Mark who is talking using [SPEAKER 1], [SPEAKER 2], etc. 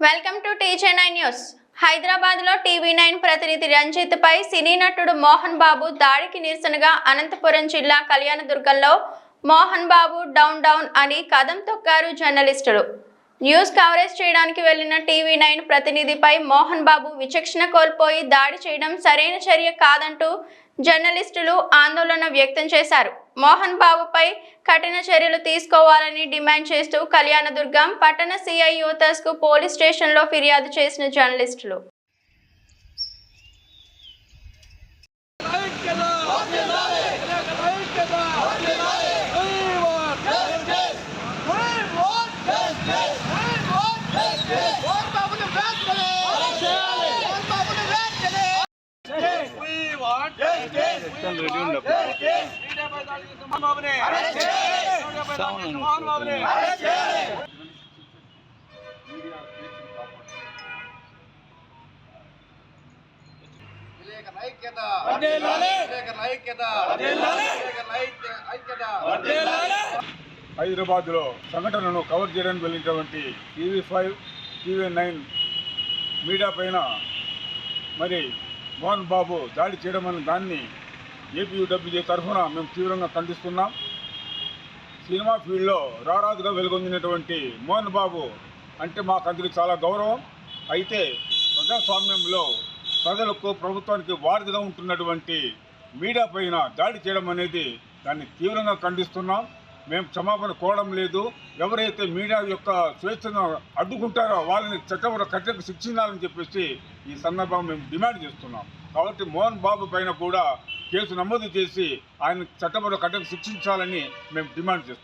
[SPEAKER 1] Welcome to TJ nine news హైదరాబాద్లో TV nine ప్రతినిధి రంజిత్ పై సినీ నటుడు మోహన్ బాబు దాడికి నిరసనగా అనంతపురం జిల్లా కళ్యాణదుర్గంలో మోహన్ బాబు డౌన్ డౌన్ అని కదం తొక్కారు జర్నలిస్టులు. న్యూస్ కవరేజ్ చేయడానికి వెళ్ళిన టీవీ నైన్ ప్రతినిధిపై మోహన్ బాబు విచక్షణ కోల్పోయి దాడి చేయడం సరైన చర్య కాదంటూ జర్నలిస్టులు ఆందోళన వ్యక్తం చేశారు. మోహన్ బాబుపై కఠిన చర్యలు తీసుకోవాలని డిమాండ్ చేస్తూ కళ్యాణదుర్గం పట్టణ సిఐ యూతర్స్ పోలీస్ స్టేషన్లో ఫిర్యాదు చేసిన జర్నలిస్టులు.
[SPEAKER 2] ఐక్యత ఐక్యత ఐక్యత
[SPEAKER 3] హైదరాబాద్లో సంఘటనను కవర్ చేయడానికి వెళ్ళినటువంటి TV five TV nine media పైన మరి మోహన్ బాబు దాడి చేయడం అనే దాన్ని ఏపీయూడబ్ల్యూజే తరఫున మేము తీవ్రంగా ఖండిస్తున్నాం. సినిమా ఫీల్డ్లో రారాజుగా వెలుగొందినటువంటి మోహన్ బాబు అంటే మాకు అందరికీ చాలా గౌరవం. అయితే ప్రజాస్వామ్యంలో ప్రజలకు ప్రభుత్వానికి వారధిగా ఉంటున్నటువంటి మీడియా పైన దాడి చేయడం అనేది దాన్ని తీవ్రంగా ఖండిస్తున్నాం. మేము క్షమాపణ కోరడం లేదు. ఎవరైతే మీడియా యొక్క స్వేచ్ఛను అడ్డుకుంటారో వాళ్ళని చట్టపర కట్టకు శిక్షించాలని చెప్పేసి ఈ సందర్భంగా మేము డిమాండ్ చేస్తున్నాం. కాబట్టి మోహన్ బాబు పైన కూడా కేసు నమోదు చేసి ఆయన చట్టపర కట్టకు శిక్షించాలని మేము డిమాండ్ చేస్తున్నాం.